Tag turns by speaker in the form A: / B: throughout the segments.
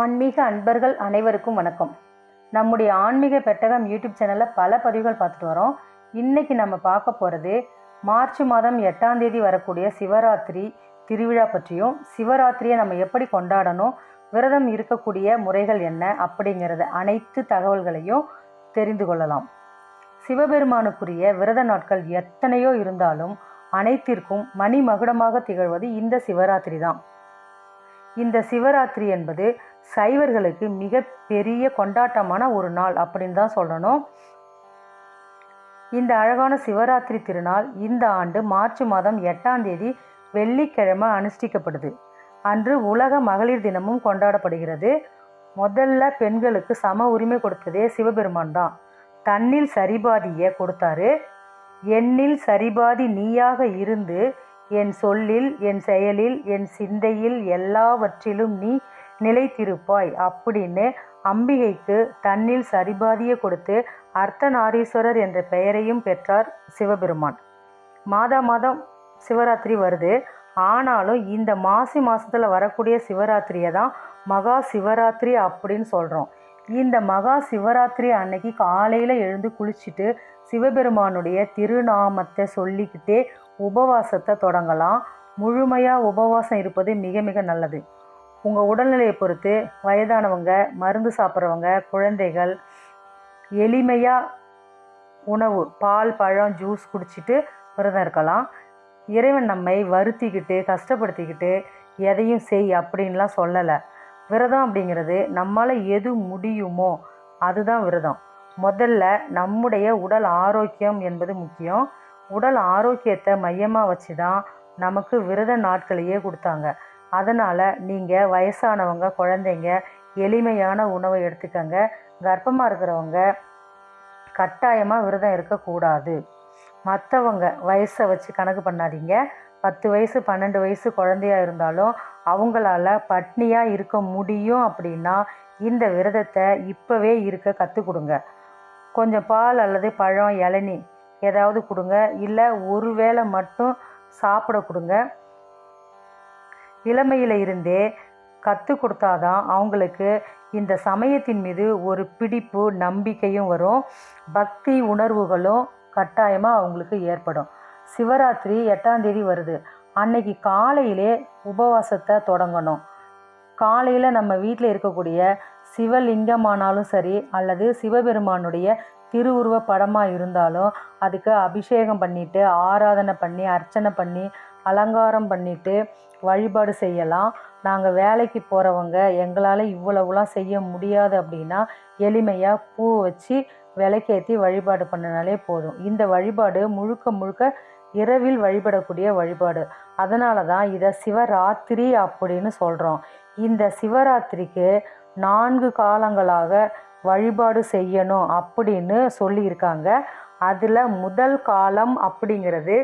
A: ஆன்மீக அன்பர்கள் அனைவருக்கும் வணக்கம். நம்முடைய ஆன்மீக பெட்டகம் யூடியூப் சேனலில் பல பதிவுகள் பார்த்துட்டு வரோம். இன்றைக்கி நம்ம பார்க்க போகிறது மார்ச் மாதம் எட்டாம் தேதி வரக்கூடிய சிவராத்திரி திருவிழா பற்றியும் சிவராத்திரியை நம்ம எப்படி கொண்டாடணும் விரதம் இருக்கக்கூடிய முறைகள் என்ன அப்படிங்கிறத அனைத்து தகவல்களையும் தெரிந்து கொள்ளலாம். சிவபெருமானுக்குரிய விரத நாட்கள் எத்தனையோ இருந்தாலும் அனைத்திற்கும் மணி மகுடமாக திகழ்வது இந்த சிவராத்திரி தான். இந்த சிவராத்திரி என்பது சைவர்களுக்கு மிக பெரிய கொண்டாட்டமான ஒரு நாள் அப்படின்னு தான் சொல்லணும். இந்த அழகான சிவராத்திரி திருநாள் இந்த ஆண்டு மார்ச் மாதம் எட்டாம் தேதி வெள்ளிக்கிழமை அனுஷ்டிக்கப்படுது. அன்று உலக மகளிர் தினமும் கொண்டாடப்படுகிறது. முதல்ல பெண்களுக்கு சம உரிமை கொடுத்ததே சிவபெருமான் தான். தன்னில் சரிபாதியை கொடுத்தாரு. என்னில் சரிபாதி நீயாக இருந்து என் சொல்லில் என் செயலில் என் சிந்தையில் எல்லாவற்றிலும் நீ நிலைத்திருப்பாய் அப்படின்னு அம்பிகைக்கு தன்னில் சரிபாதியை கொடுத்து அர்த்தநாரீஸ்வரர் என்ற பெயரையும் பெற்றார் சிவபெருமான். மாதா மாதம் சிவராத்திரி வருது. ஆனாலும் இந்த மாசி மாதத்தில் வரக்கூடிய சிவராத்திரியை தான் மகா சிவராத்திரி அப்படின்னு சொல்கிறோம் இந்த மகா சிவராத்திரி அன்னைக்கு காலையில் எழுந்து குளிச்சுட்டு சிவபெருமானுடைய திருநாமத்தை சொல்லிக்கிட்டே உபவாசத்தை தொடங்கலாம். முழுமையாக உபவாசம் இருப்பது மிக மிக நல்லது. உங்கள் உடல்நிலையை பொறுத்து வயதானவங்க மருந்து சாப்பிட்றவங்க குழந்தைகள் எளிமையாக உணவு பால் பழம் ஜூஸ் குடிச்சிட்டு விரதம் இருக்கலாம். இறைவன் நம்மை வருத்திக்கிட்டு கஷ்டப்படுத்திக்கிட்டு எதையும் செய் அப்படின்லாம் சொல்லலை. விரதம் அப்படிங்கிறது நம்மளால் எது முடியுமோ அதுதான் விரதம். முதல்ல நம்முடைய உடல் ஆரோக்கியம் என்பது முக்கியம். உடல் ஆரோக்கியத்தை மையமாக வச்சு தான் நமக்கு விரத நாட்களையே கொடுத்தாங்க. அதனால் நீங்கள் வயசானவங்க குழந்தைங்க எளிமையான உணவை எடுத்துக்கங்க. கர்ப்பமாக இருக்கிறவங்க கட்டாயமாக விரதம் இருக்கக்கூடாது. மற்றவங்க வயசை வச்சு கணக்கு பண்ணாதீங்க. பத்து வயசு பன்னெண்டு வயசு குழந்தையா இருந்தாலும் அவங்களால பட்னியாக இருக்க முடியும் அப்படின்னா இந்த விரதத்தை இப்போவே இருக்க கற்றுக் கொடுங்க. கொஞ்சம் பால் அல்லது பழம் இளநி ஏதாவது கொடுங்க. இல்லை ஒரு வேளை மட்டும் சாப்பிட கொடுங்க. இளமையில் இருந்தே கற்றுக் கொடுத்தாதான் அவங்களுக்கு இந்த சமயத்தின் மீது ஒரு பிடிப்பு நம்பிக்கையும் வரும். பக்தி உணர்வுகளும் கட்டாயமாக அவங்களுக்கு ஏற்படும். சிவராத்திரி எட்டாந்தேதி வருது. அன்னைக்கு காலையிலே உபவாசத்தை தொடங்கணும். காலையில் நம்ம வீட்டில் இருக்கக்கூடிய சிவலிங்கமானாலும் சரி அல்லது சிவபெருமானுடைய திருவுருவ படமாக இருந்தாலும் அதுக்கு அபிஷேகம் பண்ணிட்டு ஆராதனை பண்ணி அர்ச்சனை பண்ணி அலங்காரம் பண்ணிட்டு வழிபாடு செய்யலாம். நாங்கள் வேலைக்கு போகிறவங்க எங்களால் இவ்வளவுலாம் செய்ய முடியாது அப்படின்னா எளிமையாக பூ வச்சு விளக்கேற்றி வழிபாடு பண்ணினாலே போதும். இந்த வழிபாடு முழுக்க முழுக்க இரவில் வழிபடக்கூடிய வழிபாடு. அதனால தான் இதை சிவராத்திரி அப்படின்னு சொல்கிறோம் இந்த சிவராத்திரிக்கு நான்கு காலங்களாக வழிபாடு செய்யணும் அப்படின்னு சொல்லியிருக்காங்க. அதில் முதல் காலம் அப்படிங்கிறது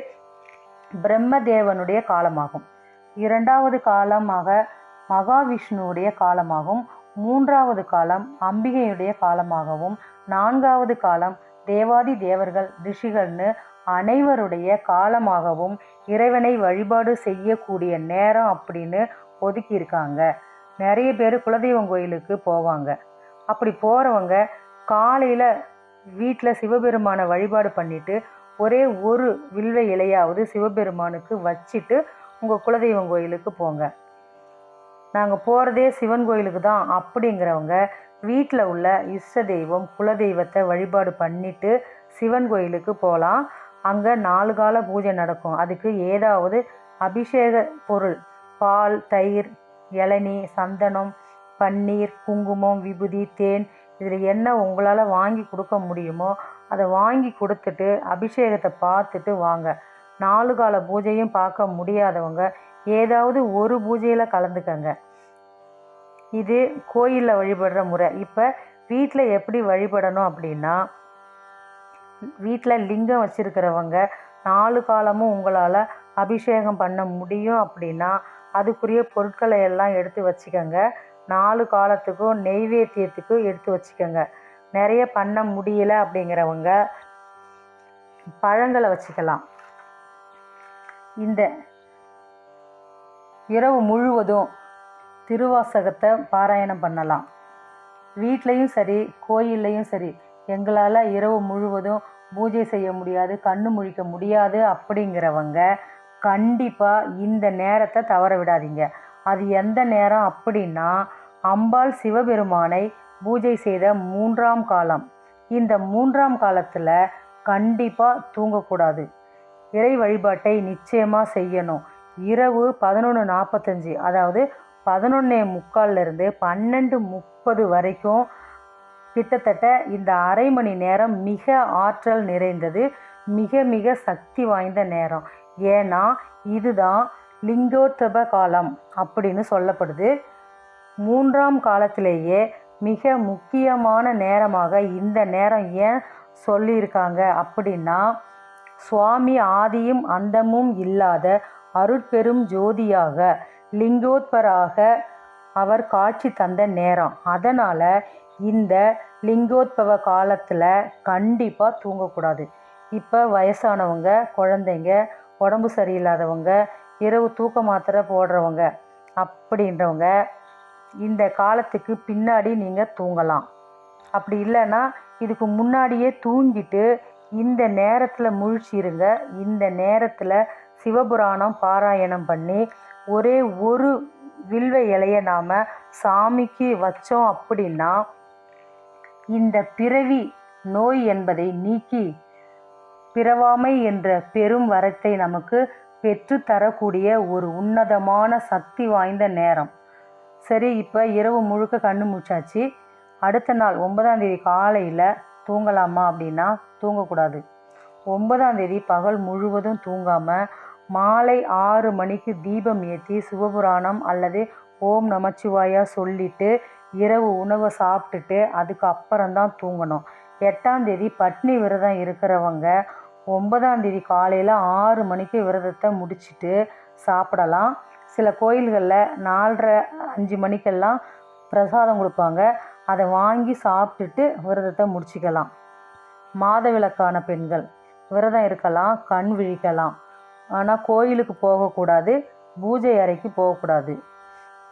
A: பிரம்மதேவனுடைய காலமாகும். இரண்டாவது காலமாக மகாவிஷ்ணுவுடைய காலமாகும் மூன்றாவது காலம் அம்பிகையுடைய காலமாகவும் நான்காவது காலம் தேவாதி தேவர்கள் ரிஷிகள்னு அனைவருடைய காலமாகவும் இறைவனை வழிபாடு செய்யக்கூடிய நேரம் அப்படின்னு ஒதுக்கியிருக்காங்க. நிறைய பேர் குலதெய்வம் கோயிலுக்கு போவாங்க. அப்படி போகிறவங்க காலையில் வீட்டில் சிவபெருமானை வழிபாடு பண்ணிவிட்டு ஒரே ஒரு வில்வ இலையாவது சிவபெருமானுக்கு வச்சுட்டு உங்கள் குலதெய்வம் கோயிலுக்கு போங்க. நாங்கள் போகிறதே சிவன் கோயிலுக்கு தான் அப்படிங்கிறவங்க வீட்டில் உள்ள இஷ்ட தெய்வம் குலதெய்வத்தை வழிபாடு பண்ணிட்டு சிவன் கோயிலுக்கு போகலாம் அங்கே நாலு கால பூஜை நடக்கும். அதுக்கு ஏதாவது அபிஷேக பொருள் பால் தயிர் இளநி சந்தனம் பன்னீர் குங்குமம் விபூதி தேன் இதில் என்ன உங்களால் வாங்கி கொடுக்க முடியுமோ அதை வாங்கி கொடுத்துட்டு அபிஷேகத்தை பார்த்துட்டு வாங்க. நாலு கால பூஜையும் பார்க்க முடியாதவங்க ஏதாவது ஒரு பூஜையில் கலந்துக்கங்க. இது கோயிலில் வழிபடுற முறை. இப்போ வீட்டில் எப்படி வழிபடணும் அப்படின்னா வீட்டில் லிங்கம் வச்சுருக்கிறவங்க நாலு காலமும் உங்களால் அபிஷேகம் பண்ண முடியும் அப்படின்னா அதுக்குரிய பொருட்களை எல்லாம் எடுத்து வச்சுக்கோங்க. நாலு காலத்துக்கும் நெய்வேத்தியத்துக்கும் எடுத்து வச்சுக்கோங்க. நிறைய பண்ண முடியல அப்படிங்கிறவங்க பழங்களை வச்சுக்கலாம். இந்த இரவு முழுவதும் திருவாசகத்தை பாராயணம் பண்ணலாம். வீட்லேயும் சரி கோயில்லையும் சரி எங்களால் இரவு முழுவதும் பூஜை செய்ய முடியாது கண்ணு முழிக்க முடியாது அப்படிங்கிறவங்க கண்டிப்பாக இந்த நேரத்தை தவற விடாதீங்க. அது எந்த நேரம் அப்படின்னா அம்பாள் சிவபெருமானை பூஜை செய்த மூன்றாம் காலம். இந்த மூன்றாம் காலத்தில் கண்டிப்பாக தூங்கக்கூடாது. இறை வழிபாட்டை நிச்சயமாக செய்யணும். இரவு பதினொன்று நாற்பத்தஞ்சு அதாவது பதினொன்னே முக்கால்லேருந்து பன்னெண்டு முப்பது வரைக்கும் கிட்டத்தட்ட இந்த அரை மணி நேரம் மிக ஆற்றல் நிறைந்தது மிக மிக சக்தி வாய்ந்த நேரம். ஏன்னா இதுதான் லிங்கோத்தப காலம் அப்படின்னு சொல்லப்படுது. மூன்றாம் காலத்திலேயே மிக முக்கியமான நேரமாக இந்த நேரம் ஏன் சொல்லியிருக்காங்க அப்படின்னா சுவாமி ஆதியும் அந்தமும் இல்லாத அருட்பெரும் ஜோதியாக லிங்கோத்பராக அவர் காட்சி தந்த நேரம். அதனால் இந்த லிங்கோத்பவ காலத்தில் கண்டிப்பாக தூங்கக்கூடாது. இப்போ வயசானவங்க குழந்தைங்க உடம்பு சரியில்லாதவங்க இரவு தூக்க மாத்திரை போடுறவங்க அப்படின்றவங்க இந்த காலத்துக்கு பின்னாடி நீங்கள் தூங்கலாம். அப்படி இல்லைன்னா இதுக்கு முன்னாடியே தூங்கிட்டு இந்த நேரத்தில் முழிச்சிருங்க. இந்த நேரத்தில் சிவபுராணம் பாராயணம் பண்ணி ஒரே ஒரு வில்வ இலையை நாம் சாமிக்கு வச்சோம் அப்படின்னா இந்த பிறவி நோய் என்பதை நீக்கி பிறவாமை என்ற பெரும் வரத்தை நமக்கு பெற்று தரக்கூடிய ஒரு உன்னதமான சக்தி வாய்ந்த நேரம். சரி இப்போ இரவு முழுக்க கண்ணு மூச்சாச்சு. அடுத்த நாள் ஒன்பதாம் தேதி காலையில் தூங்கலாமா அப்படின்னா தூங்கக்கூடாது. ஒன்பதாம் தேதி பகல் முழுவதும் தூங்காமல் மாலை ஆறு மணிக்கு தீபம் ஏற்றி சிவபுராணம் அல்லது ஓம் நமச்சிவாயா சொல்லிட்டு இரவு உணவை சாப்பிட்டுட்டு அதுக்கு அப்புறம்தான் தூங்கணும். எட்டாம் தேதி பட்னி விரதம் இருக்கிறவங்க ஒன்பதாம் தேதி காலையில் ஆறு மணிக்கு விரதத்தை முடிச்சுட்டு சாப்பிடலாம். சில கோயில்களில் நாலரை அஞ்சு மணிக்கெல்லாம் பிரசாதம் கொடுப்பாங்க. அதை வாங்கி சாப்பிட்டுட்டு விரதத்தை முடிச்சிக்கலாம். மாதவிலக்கான பெண்கள் விரதம் இருக்கலாம் கண் விழிக்கலாம். ஆனால் கோயிலுக்கு போகக்கூடாது பூஜை அறைக்கு போகக்கூடாது.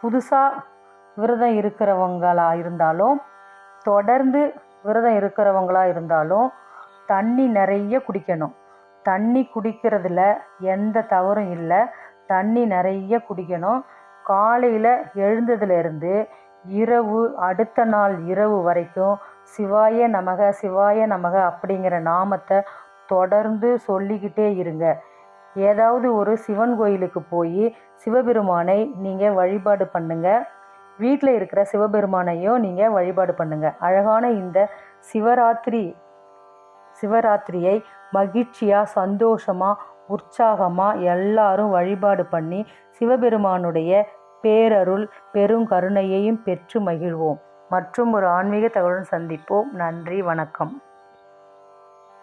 A: புதுசாக விரதம் இருக்கிறவங்களா இருந்தாலும் தொடர்ந்து விரதம் இருக்கிறவங்களா இருந்தாலும் தண்ணி நிறைய குடிக்கணும். தண்ணி குடிக்கிறதுல எந்த தவறும் இல்லை. தண்ணி நிறைய குடிக்கணும். காலையில் எழுந்ததுலேருந்து இரவு அடுத்த நாள் இரவு வரைக்கும் சிவாய நமக சிவாய நமக அப்படிங்கிற நாமத்தை தொடர்ந்து சொல்லிக்கிட்டே இருங்க. ஏதாவது ஒரு சிவன் கோயிலுக்கு போய் சிவபெருமானை நீங்கள் வழிபாடு பண்ணுங்கள் வீட்டில் இருக்கிற சிவபெருமானையும் நீங்கள் வழிபாடு பண்ணுங்கள் அழகான இந்த சிவராத்திரி சிவராத்திரியை மகிழ்ச்சியாக சந்தோஷமாக உற்சாகமாக எல்லாரும் வழிபாடு பண்ணி சிவபெருமானுடைய பேரருள் பெருங்கருணையையும் பெற்று மகிழ்வோம். மற்றும் ஒரு ஆன்மீக தகவலுடன் சந்திப்போம். நன்றி வணக்கம்.